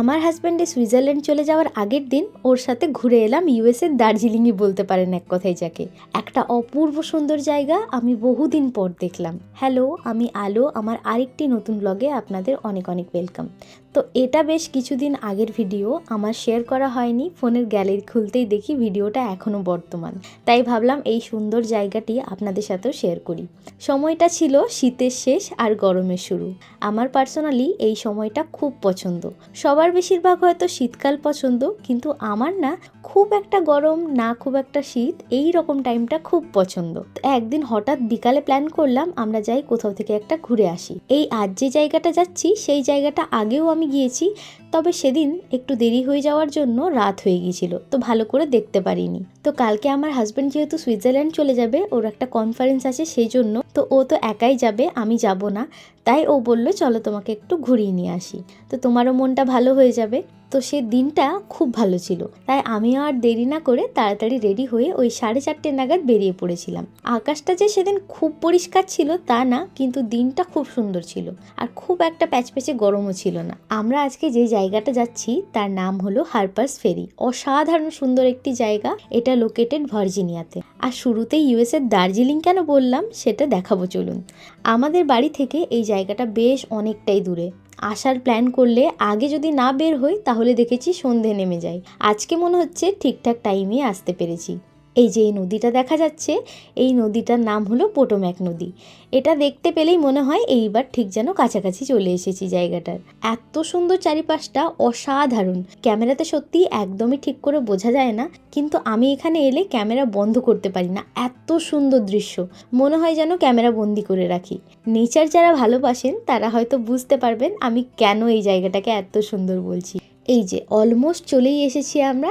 আমার হাজব্যান্ডে সুইজারল্যান্ড চলে যাওয়ার আগের দিন ওর সাথে ঘুরে এলাম ইউএসের দার্জিলিংই বলতে পারেন এক কথায় যাকে। একটা অপূর্ব সুন্দর জায়গা আমি বহুদিন পর দেখলাম। হ্যালো, আমি আলো, আমার আরেকটি নতুন ব্লগে আপনাদের অনেক অনেক ওয়েলকাম তো এটা বেশ কিছুদিন আগের ভিডিও আমার শেয়ার করা হয়নি, ফোনের গ্যালারি খুলতেই দেখি ভিডিওটা এখনও বর্তমান। তাই ভাবলাম এই সুন্দর জায়গাটি আপনাদের সাথেও শেয়ার করি। সময়টা ছিল শীতের শেষ আর গরমের শুরু। আমার পার্সোনালি এই সময়টা খুব পছন্দ। সবার বেশিরভাগ হয়তো শীতকাল পছন্দ কিন্তু আমার না খুব একটা গরম, না খুব একটা শীত, এই রকম টাইমটা খুব পছন্দ। তো একদিন হঠাৎ বিকালে প্ল্যান করলাম, আমরা যাই কোথাও থেকে একটা ঘুরে আসি। এই আজ যে জায়গাটা যাচ্ছি, সেই জায়গাটা আগেও আমি গিয়েছি, তবে সেদিন একটু দেরি হয়ে যাওয়ার জন্য রাত হয়ে গিয়েছিল, তো ভালো করে দেখতে পারিনি। তো কালকে আমার হাজব্যান্ড যেহেতু সুইজারল্যান্ড চলে যাবে, ওর একটা কনফারেন্স আছে সেই জন্য, তো ও তো একাই যাবে, আমি যাব না। তাই ও বলল, চলো তোমাকে একটু ঘুরিয়ে নিয়ে আসি। তো তোমারও মনটা ভালো হয়ে যাবে। তো সে দিনটা খুব ভালো ছিল। তাই আমি আর দেরি না করে তাড়াতাড়ি রেডি হয়ে ওই সাড়ে চারটে নাগাদ বেরিয়ে পড়েছিলাম। আকাশটা যে সেদিন খুব পরিষ্কার ছিল তা না, কিন্তু দিনটা খুব সুন্দর ছিল। আর খুব একটা প্যাচপ্যাচে গরমও ছিল না। আমরা আজকে যে জায়গাটা যাচ্ছি, তার নাম হলো হারপার্স ফেরি। অসাধারণ সুন্দর একটি জায়গা। এটা লোকেটেড ভার্জিনিয়াতে। আর শুরুতেই ইউএসের দার্জিলিং কেন বললাম, সেটা দেখাবো চলুন। আমাদের বাড়ি থেকে এই জায়গাটা বেশ অনেকটাই দূরে। আসার প্ল্যান করলে আগে যদি না বের হই, তাহলে দেখেছি সন্ধে নেমে যায়। আজকে মনে হচ্ছে ঠিকঠাক টাইমে আসতে পেরেছি। এই যে এই নদীটা দেখা যাচ্ছে, এই নদীটার নাম হলো পোটোম্যাক নদী। এটা দেখতে পেলেই মনে হয় এইবার ঠিক যেন কাছাকাছি চলে এসেছি জায়গাটার। এত সুন্দর চারিপাশটা অসাধারণ। ক্যামেরাতে সত্যি একদমই ঠিক করে বোঝা যায় না, কিন্তু আমি এখানে এলে ক্যামেরা বন্ধ করতে পারি না। এত সুন্দর দৃশ্য। মনে হয় যেন ক্যামেরা বন্দি করে রাখি। নেচার যারা ভালোবাসেন, তারা হয়তো বুঝতে পারবেন আমি কেন এই জায়গাটাকে এত সুন্দর বলছি। এই যে অলমোস্ট চলেই এসেছি আমরা।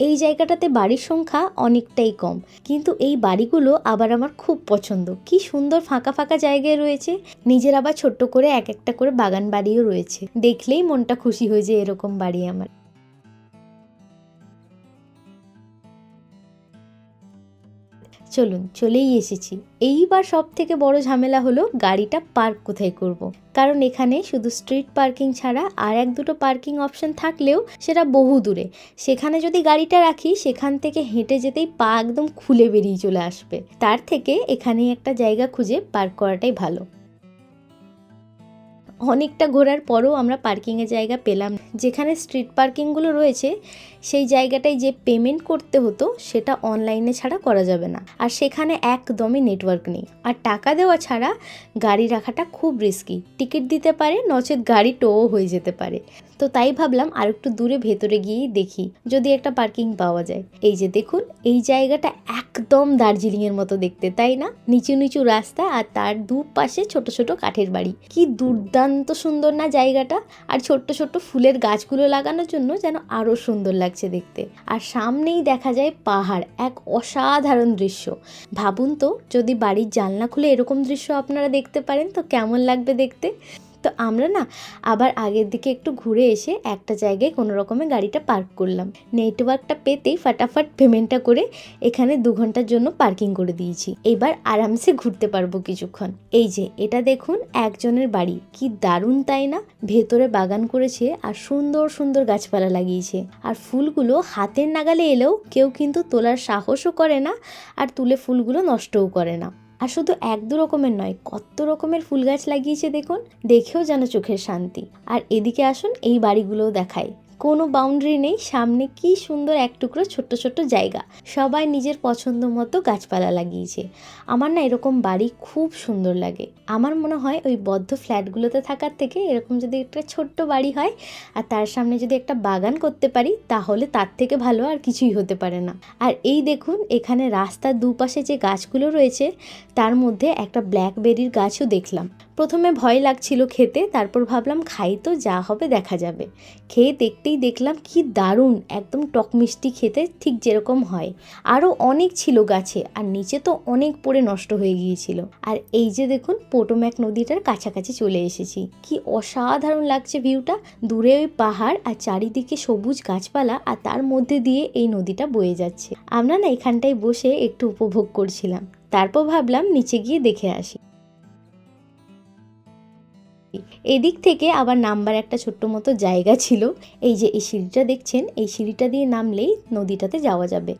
এই জায়গাটাতে বাড়ির সংখ্যা অনেকটাই কম। কিন্তু এই বাড়িগুলো আবার আমার খুব পছন্দ। কি সুন্দর ফাঁকা ফাঁকা জায়গায় রয়েছে। নিজের আবার ছোট্ট করে এক একটা করে বাগান বাড়িও রয়েছে। দেখলেই মনটা খুশি হয়ে যায় এরকম বাড়ি আমার। চলুন চলেই এসেছি। এইবার সব থেকে বড় ঝামেলা হলো গাড়িটা পার্ক কোথায় করব। কারণ এখানে শুধু স্ট্রিট পার্কিং ছাড়া আর এক দুটো পার্কিং অপশন থাকলেও সেটা বহু দূরে। সেখানে যদি গাড়িটা রাখি, সেখান থেকে হেঁটে যেতেই পা একদম খুলে বেরিয়ে চলে আসবে। তার থেকে এখানেই একটা জায়গা খুঁজে পার্ক করাটাই ভালো। অনেকটা ঘোরার পরও আমরা পার্কিংয়ের জায়গা পেলাম যেখানে স্ট্রিট পার্কিংগুলো রয়েছে, সেই জায়গাটায় যে পেমেন্ট করতে হতো, সেটা অনলাইনে ছাড়া করা যাবে না। আর সেখানে একদমই নেটওয়ার্ক নেই। আর টাকা দেওয়া ছাড়া গাড়ি রাখাটা খুব রিস্কি টিকিট দিতে পারে, নচেত গাড়ি টোও হয়ে যেতে পারে। তো তাই ভাবলাম আর একটু দূরে ভেতরে গিয়েই দেখি, যদি একটা পার্কিং পাওয়া যায়। এই যে দেখুন, এই জায়গাটা একদম দার্জিলিংয়ের মতো দেখতে, তাই না? নিচু নিচু রাস্তা আর তার দুপাশে ছোট ছোট কাঠের বাড়ি। কি দুর্দান্ত সুন্দর না জায়গাটা? আর ছোট্ট ছোট্ট ফুলের গাছগুলো লাগানোর জন্য যেন আরও সুন্দর লাগছে দেখতে। আর সামনেই দেখা যায় পাহাড়, এক অসাধারণ দৃশ্য। ভাবুন তো, যদি বাড়ির জানলা খুলে এরকম দৃশ্য আপনারা দেখতে পারেন, তো কেমন লাগবে দেখতে? তো আমরা না আবার আগের দিকে একটু ঘুরে এসে একটা জায়গায় কোনো রকমে গাড়িটা পার্ক করলাম। নেটওয়ার্কটা পেতেই ফাটাফাট পেমেন্টটা করে এখানে দু ঘণ্টার জন্য পার্কিং করে দিয়েছি। এবার আরামসে ঘুরতে পারব কিছুক্ষণ। এই যে, এটা দেখুন একজনের বাড়ি। কি দারুণ তাই না? ভেতরে বাগান করেছে আর সুন্দর সুন্দর গাছপালা লাগিয়েছে। আর ফুলগুলো হাতের নাগালে এলেও কেউ কিন্তু তোলার সাহসও করে না আর তুলে ফুলগুলো নষ্টও করে না। আর শুধু এক দু রকমের নয়, কত রকমের ফুল গাছ লাগিয়েছে দেখুন, দেখেও যেন চোখের শান্তি। আর এদিকে আসুন, এই বাড়িগুলোও দেখায় কোনো বাউন্ডারি নেই, সামনে কি সুন্দর এক টুকরো ছোট্ট ছোট্ট জায়গা। সবাই নিজের পছন্দ মতো গাছপালা লাগিয়েছে। আমার না এরকম বাড়ি খুব সুন্দর লাগে। আমার মনে হয় ওই বদ্ধ ফ্ল্যাটগুলোতে থাকার থেকে এরকম যদি একটা ছোট্ট বাড়ি হয় আর তার সামনে যদি একটা বাগান করতে পারি, তাহলে তার থেকে ভালো আর কিছুই হতে পারে না। আর এই দেখুন, এখানে রাস্তার দুপাশে যে গাছগুলো রয়েছে, তার মধ্যে একটা ব্ল্যাকবেরির গাছও দেখলাম। প্রথমে ভয় লাগছিল খেতে, তারপর ভাবলাম খাই তো, যা হবে দেখা যাবে। খেয়ে দেখতেই দেখলাম কি দারুণ, একদম টক মিষ্টি খেতে ঠিক যেরকম হয়। আরও অনেক ছিল গাছে, আর নিচে তো অনেক পড়ে নষ্ট হয়ে গিয়েছিল। আর এই যে দেখুন, পোটোম্যাক নদীটার কাছাকাছি চলে এসেছি। কি অসাধারণ লাগছে ভিউটা। দূরে ওই পাহাড়, আর চারিদিকে সবুজ গাছপালা, আর তার মধ্যে দিয়ে এই নদীটা বয়ে যাচ্ছে। আমরা না এখানটায় বসে একটু উপভোগ করছিলাম। তারপর ভাবলাম নিচে গিয়ে দেখে আসি। এদিক থেকে আবার নাম্বার একটা ছোট্ট মতো জায়গা ছিল। এই যে এই সিঁড়িটা দেখছেন, এই সিঁড়িটা দিয়ে নামলেই নদীটাতে যাওয়া যাবে।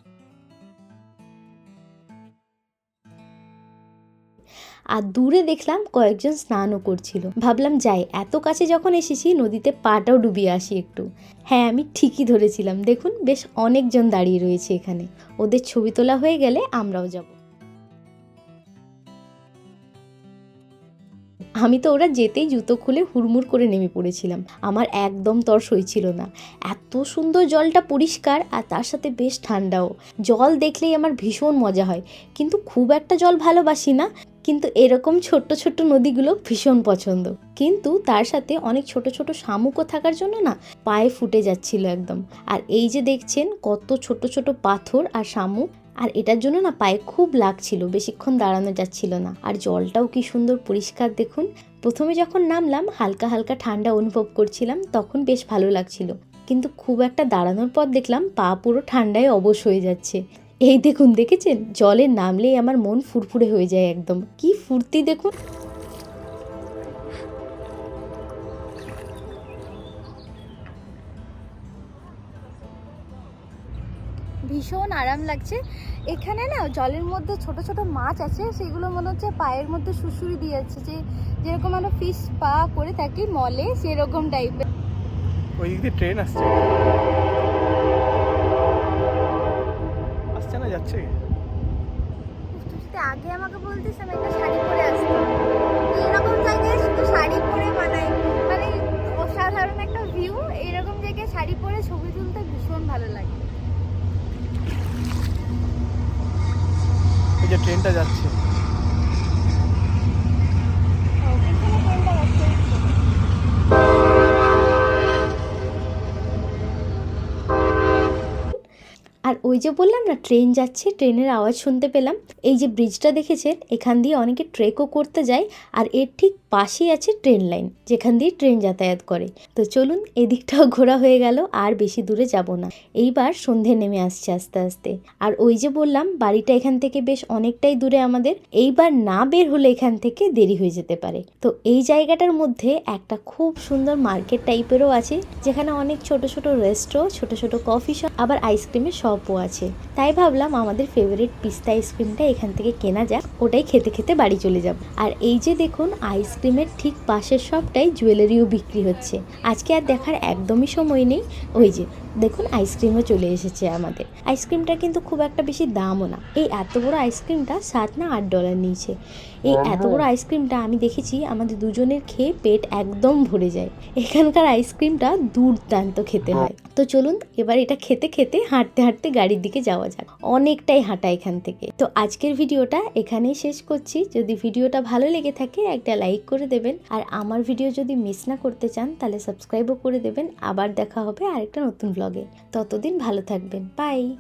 আর দূরে দেখলাম কয়েকজন স্নানও করছিল। ভাবলাম, যাই, এত কাছে যখন এসেছি, নদীতে পাটাও ডুবিয়ে আসি একটু। হ্যাঁ আমি ঠিকই ধরেছিলাম। দেখুন, বেশ অনেকজন দাঁড়িয়ে রয়েছে এখানে। ওদের ছবি তোলা হয়ে গেলে আমরাও যাব। আমি তো ওরা যেতেই জুতো খুলে হুড়মুড় করে নেমে পড়েছিলাম। আমার একদম তর সইছিল না। এত সুন্দর জলটা পরিষ্কার আর তার সাথে বেশ ঠান্ডাও। জল দেখলেই আমার ভীষণ মজা হয়। কিন্তু খুব একটা জল ভালোবাসি না। কিন্তু এরকম ছোট্ট ছোট্ট নদীগুলো ভীষণ পছন্দ। কিন্তু তার সাথে অনেক ছোট ছোট শামুকও থাকার জন্য না পায়ে ফুটে যাচ্ছিল একদম। আর এই যে দেখছেন, কত ছোট ছোট পাথর আর শামুক। আর এটার জন্য না পায়ে খুব লাগছিল, বেশিক্ষণ দাঁড়ানো যাচ্ছিল না। আর জলটাও কি সুন্দর পরিষ্কার দেখুন। প্রথমে যখন নামলাম, হালকা হালকা ঠান্ডা অনুভব করছিলাম, তখন বেশ ভালো লাগছিল। কিন্তু খুব একটা দাঁড়ানোর পর দেখলাম, পা পুরো ঠান্ডায় অবশ হয়ে যাচ্ছে। এই দেখুন, দেখেছেন? জলে নামলেই আমার মন ফুরফুরে হয়ে যায় একদম। কি ফুর্তি দেখুন! ভীষণ আরাম লাগছে। এখানে না জলের মধ্যে ছোট ছোট মাছ আছে সেগুলো মনে হচ্ছে পায়ের মধ্যে শুশুরি দিয়ে যাচ্ছে। যে যেরকম আমরা ফিশ পা করে থাকি মলে সেরকম টাইপের ওই দিক দিয়ে ট্রেন আসছে। আসছে না যাচ্ছে? আগে আমাকে বলতিস আমি একটা শাড়ি পরে আসতাম। এরকম জায়গায় শুধু শাড়ি পরে মানায়। মানে অসাধারণ একটা ভিউ এরকম জায়গায় শাড়ি পরে ছবি তুলতে ভীষণ ভালো লাগে। এই যে ট্রেনটা যাচ্ছে। আর ওই যে বললাম না, ট্রেন যাচ্ছে, ট্রেনের আওয়াজ শুনতে পেলাম। এই যে ব্রিজটা দেখেছেন, এখান দিয়ে অনেকে ট্রেকও করতে যায়, আর এর ঠিক পাশেই আছে ট্রেন লাইন, যেখান দিয়ে ট্রেন যাতায়াত করে। তো চলুন, এদিকটাও ঘোরা হয়ে গেল, আর বেশি দূরে যাব না। এইবার সন্ধে নেমে আসছে আস্তে আস্তে। আর ওই যে বললাম, বাড়িটা এখান থেকে বেশ অনেকটাই দূরে আমাদের, এইবার না বের হলে এখান থেকে দেরি হয়ে যেতে পারে। তো এই জায়গাটার মধ্যে একটা খুব সুন্দর মার্কেট টাইপেরও আছে, যেখানে অনেক ছোট ছোট রেস্ট্রো, ছোট ছোট কফি শপ, আবার আইসক্রিমের শপও আছে। তাই ভাবলাম আমাদের ফেভারিট পিস্তা আইসক্রিমটা এখান থেকে কেনা যাক, ওটাই খেতে খেতে বাড়ি চলে যাব। আর এই যে দেখুন আইসক্রিমের ঠিক পাশের সবটাই জুয়েলারিও বিক্রি হচ্ছে। আজকে আর দেখার একদমই সময় নেই। ওই যে দেখুন আইসক্রিমও চলে এসেছে আমাদের। আইসক্রিমটা কিন্তু খুব একটা বেশি দামও না। এই এত বড় আইসক্রিমটা সাত না আট ডলার নিয়েছে। এই এত বড় আইসক্রিমটা আমি দেখেছি আমাদের দুজনের খেয়ে পেট একদম ভরে যায়। এখানকার আইসক্রিমটা দুর্দান্ত খেতে হয়। তো চলুন এবার এটা খেতে খেতে হাঁটতে হাঁটতে গাড়ির দিকে যাওয়া যাক। অনেকটাই হাঁটা এখান থেকে। তো আজকের ভিডিওটা এখানেই শেষ করছি। যদি ভিডিওটা ভালো লেগে থাকে একটা লাইক করে দেবেন। আর আমার ভিডিও যদি মিস না করতে চান তাহলে সাবস্ক্রাইবও করে দেবেন। আবার দেখা হবে আরেকটা নতুন ব্লগে। ততদিন ভালো থাকবেন। বাই।